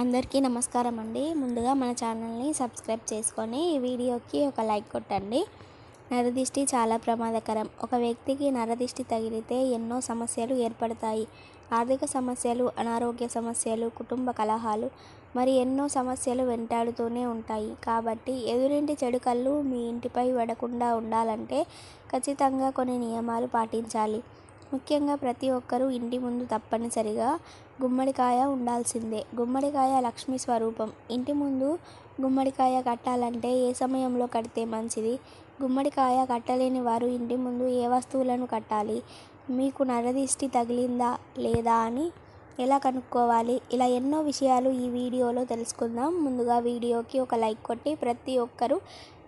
అందరికీ నమస్కారం అండి. ముందుగా మన ఛానల్ని సబ్స్క్రైబ్ చేసుకొని ఈ వీడియోకి ఒక లైక్ కొట్టండి. నరదిష్టి చాలా ప్రమాదకరం. ఒక వ్యక్తికి నరదిష్టి తగిలితే ఎన్నో సమస్యలు ఏర్పడతాయి. ఆర్థిక సమస్యలు అనారోగ్య సమస్యలు కుటుంబ కలహాలు మరి ఎన్నో సమస్యలు వెంటాడుతూనే ఉంటాయి. కాబట్టి ఎదురింటి చెడు కళ్ళు మీ ఇంటిపై పడకుండా ఉండాలంటే ఖచ్చితంగా కొన్ని నియమాలు పాటించాలి. ముఖ్యంగా ప్రతి ఒక్కరూ ఇంటి ముందు తప్పనిసరిగా గుమ్మడికాయ ఉండాల్సిందే. గుమ్మడికాయ లక్ష్మీ స్వరూపం. ఇంటి ముందు గుమ్మడికాయ కట్టాలంటే ఏ సమయంలో కడితే మంచిది? గుమ్మడికాయ కట్టలేని వారు ఇంటి ముందు ఏ వస్తువులను కట్టాలి? మీకు నరదిష్టి తగిలిందా లేదా అని ఎలా కనుక్కోవాలి? ఇలా ఎన్నో విషయాలు ఈ వీడియోలో తెలుసుకుందాం. ముందుగా వీడియోకి ఒక లైక్ కొట్టి ప్రతి ఒక్కరూ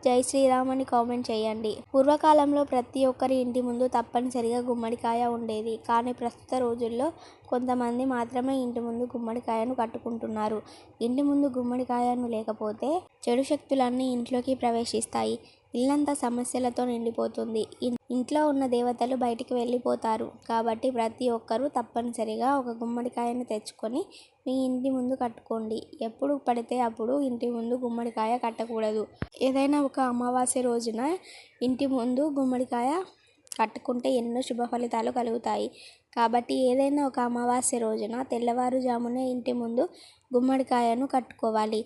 జై శ్రీరామ్ అని కామెంట్ చేయండి. పూర్వకాలంలో ప్రతి ఒక్కరి ఇంటి ముందు తప్పనిసరిగా గుమ్మడికాయ ఉండేది. కానీ ప్రస్తుత రోజుల్లో కొంతమంది మాత్రమే ఇంటి ముందు గుమ్మడికాయను కట్టుకుంటున్నారు. ఇంటి ముందు గుమ్మడికాయను లేకపోతే చెడు శక్తులన్నీ ఇంట్లోకి ప్రవేశిస్తాయి. ఇల్లంతా సమస్యలతో నిండిపోతుంది. ఇంట్లో ఉన్న దేవతలు బయటికి వెళ్ళిపోతారు. కాబట్టి ప్రతి ఒక్కరూ తప్పనిసరిగా ఒక గుమ్మడికాయను తెచ్చుకొని మీ ఇంటి ముందు కట్టుకోండి. ఎప్పుడు పడితే అప్పుడు ఇంటి ముందు గుమ్మడికాయ కట్టకూడదు. ఏదైనా ఒక అమావాస్య రోజున ఇంటి ముందు గుమ్మడికాయ కట్టుకుంటే ఎన్నో శుభ ఫలితాలు కలుగుతాయి. కాబట్టి ఏదైనా ఒక అమావాస్య రోజున తెల్లవారుజామునే ఇంటి ముందు గుమ్మడికాయను కట్టుకోవాలి.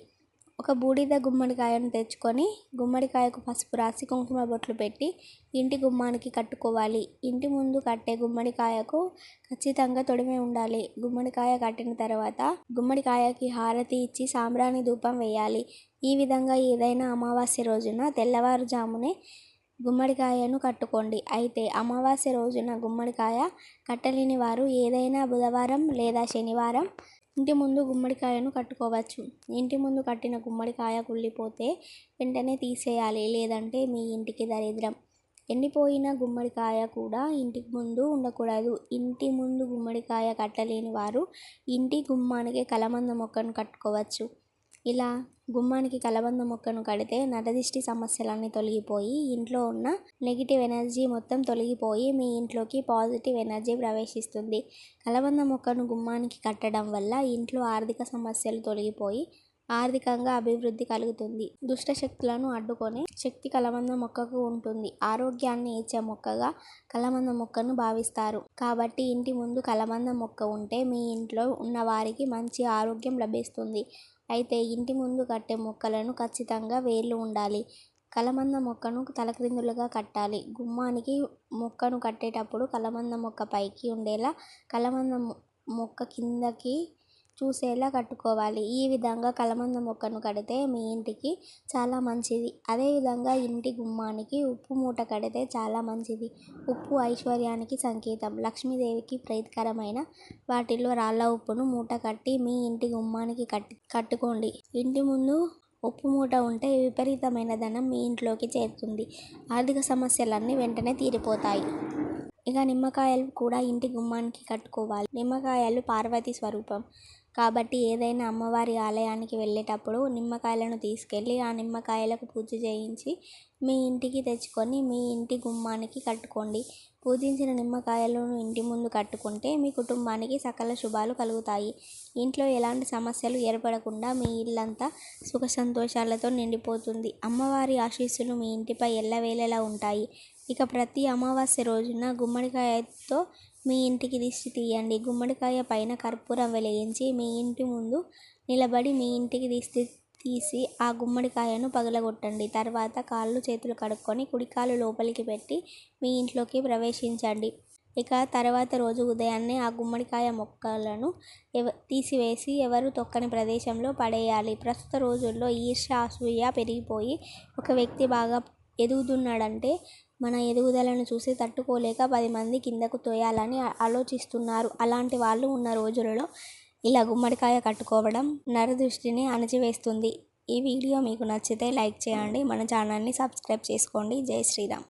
ఒక బూడిద గుమ్మడికాయను తెచ్చుకొని గుమ్మడికాయకు పసుపు రాసి కుంకుమ బొట్లు పెట్టి ఇంటి గుమ్మానికి కట్టుకోవాలి. ఇంటి ముందు కట్టే గుమ్మడికాయకు ఖచ్చితంగా తొడిమే ఉండాలి. గుమ్మడికాయ కట్టిన తర్వాత గుమ్మడికాయకి హారతి ఇచ్చి సాంబ్రాణి ధూపం వేయాలి. ఈ విధంగా ఏదైనా అమావాస్య రోజున తెల్లవారుజామునే గుమ్మడికాయను కట్టుకోండి. అయితే అమావాస్య రోజున గుమ్మడికాయ కట్టలేని వారు ఏదైనా బుధవారం లేదా శనివారం ఇంటి ముందు గుమ్మడికాయను కట్టుకోవచ్చు. ఇంటి ముందు కట్టిన గుమ్మడికాయ కుళ్ళిపోతే వెంటనే తీసేయాలి. లేదంటే మీ ఇంటికి దరిద్రం. ఎండిపోయిన గుమ్మడికాయ కూడా ఇంటికి ముందు ఉండకూడదు. ఇంటి ముందు గుమ్మడికాయ కట్టలేని వారు ఇంటి గుమ్మానికి కలమంద మొక్కను కట్టుకోవచ్చు. ఇలా గుమ్మానికి కలబంద మొక్కను కడితే నరదిష్టి సమస్యలన్నీ తొలగిపోయి ఇంట్లో ఉన్న నెగిటివ్ ఎనర్జీ మొత్తం తొలగిపోయి మీ ఇంట్లోకి పాజిటివ్ ఎనర్జీ ప్రవేశిస్తుంది. కలబంద మొక్కను గుమ్మానికి కట్టడం వల్ల ఇంట్లో ఆర్థిక సమస్యలు తొలగిపోయి ఆర్థికంగా అభివృద్ధి కలుగుతుంది. దుష్ట శక్తులను అడ్డుకొని శక్తి కలబంద మొక్కకు ఉంటుంది. ఆరోగ్యాన్ని ఇచ్చే మొక్కగా కలబంద మొక్కను భావిస్తారు. కాబట్టి ఇంటి ముందు కలబంద మొక్క ఉంటే మీ ఇంట్లో ఉన్న వారికి మంచి ఆరోగ్యం లభిస్తుంది. అయితే ఇంటి ముందు కట్టే మొక్కలను ఖచ్చితంగా వేర్లు ఉండాలి. కలమంద మొక్కను తలక్రిందులుగా కట్టాలి. గుమ్మానికి మొక్కను కట్టేటప్పుడు కలమంద మొక్క పైకి ఉండేలా కలమంద మొక్క కిందకి చూసేలా కట్టుకోవాలి. ఈ విధంగా కలమంద మొక్కను కడితే మీ ఇంటికి చాలా మంచిది. అదేవిధంగా ఇంటి గుమ్మానికి ఉప్పు మూట కడితే చాలా మంచిది. ఉప్పు ఐశ్వర్యానికి సంకేతం. లక్ష్మీదేవికి ప్రీతికరమైన వాటిల్లో రాళ్ళ ఉప్పును మూట కట్టి మీ ఇంటి గుమ్మానికి కట్టి కట్టుకోండి. ఇంటి ముందు ఉప్పు మూట ఉంటే విపరీతమైన ధనం మీ ఇంట్లోకి చేరుతుంది. ఆర్థిక సమస్యలన్నీ వెంటనే తీరిపోతాయి. ఇక నిమ్మకాయలు కూడా ఇంటి గుమ్మానికి కట్టుకోవాలి. నిమ్మకాయలు పార్వతి స్వరూపం. కాబట్టి ఏదైనా అమ్మవారి ఆలయానికి వెళ్ళేటప్పుడు నిమ్మకాయలను తీసుకెళ్ళి ఆ నిమ్మకాయలకు పూజ చేయించి మీ ఇంటికి తెచ్చుకొని మీ ఇంటి గుమ్మానికి కట్టుకోండి. పూజించిన నిమ్మకాయలను ఇంటి ముందు కట్టుకుంటే మీ కుటుంబానికి సకల శుభాలు కలుగుతాయి. ఇంట్లో ఎలాంటి సమస్యలు ఏర్పడకుండా మీ ఇల్లంతా సుఖ సంతోషాలతో నిండిపోతుంది. అమ్మవారి ఆశీస్సులు మీ ఇంటిపై ఎల్లవేళలా ఉంటాయి. ఇక ప్రతి అమావాస్య రోజున గుమ్మడికాయతో మీ ఇంటికి దిష్టి తీయండి. గుమ్మడికాయ పైన కర్పూరం వెలిగించి మీ ఇంటి ముందు నిలబడి మీ ఇంటికి దిష్టి తీసి ఆ గుమ్మడికాయను పగలగొట్టండి. తర్వాత కాళ్ళు చేతులు కడుక్కొని కుడికాలు లోపలికి పెట్టి మీ ఇంట్లోకి ప్రవేశించండి. ఇక తర్వాత రోజు ఉదయాన్నే ఆ గుమ్మడికాయ మొక్కలను ఎవ తీసివేసి ఎవరు తొక్కని ప్రదేశంలో పడేయాలి. ప్రస్తుత రోజుల్లో ఈర్ష్య అసూయ పెరిగిపోయి ఒక వ్యక్తి బాగా ఎదుగుతున్నాడంటే మన ఎదుగుదలను చూసి తట్టుకోలేక పది మంది కిందకు తోయాలని ఆలోచిస్తున్నారు. అలాంటి వాళ్ళు ఉన్న రోజులలో ఇలా గుమ్మడికాయ కట్టుకోవడం నరదృష్టిని అణచివేస్తుంది. ఈ వీడియో మీకు నచ్చితే లైక్ చేయండి. మన ఛానల్ని సబ్స్క్రైబ్ చేసుకోండి. జై శ్రీరామ్.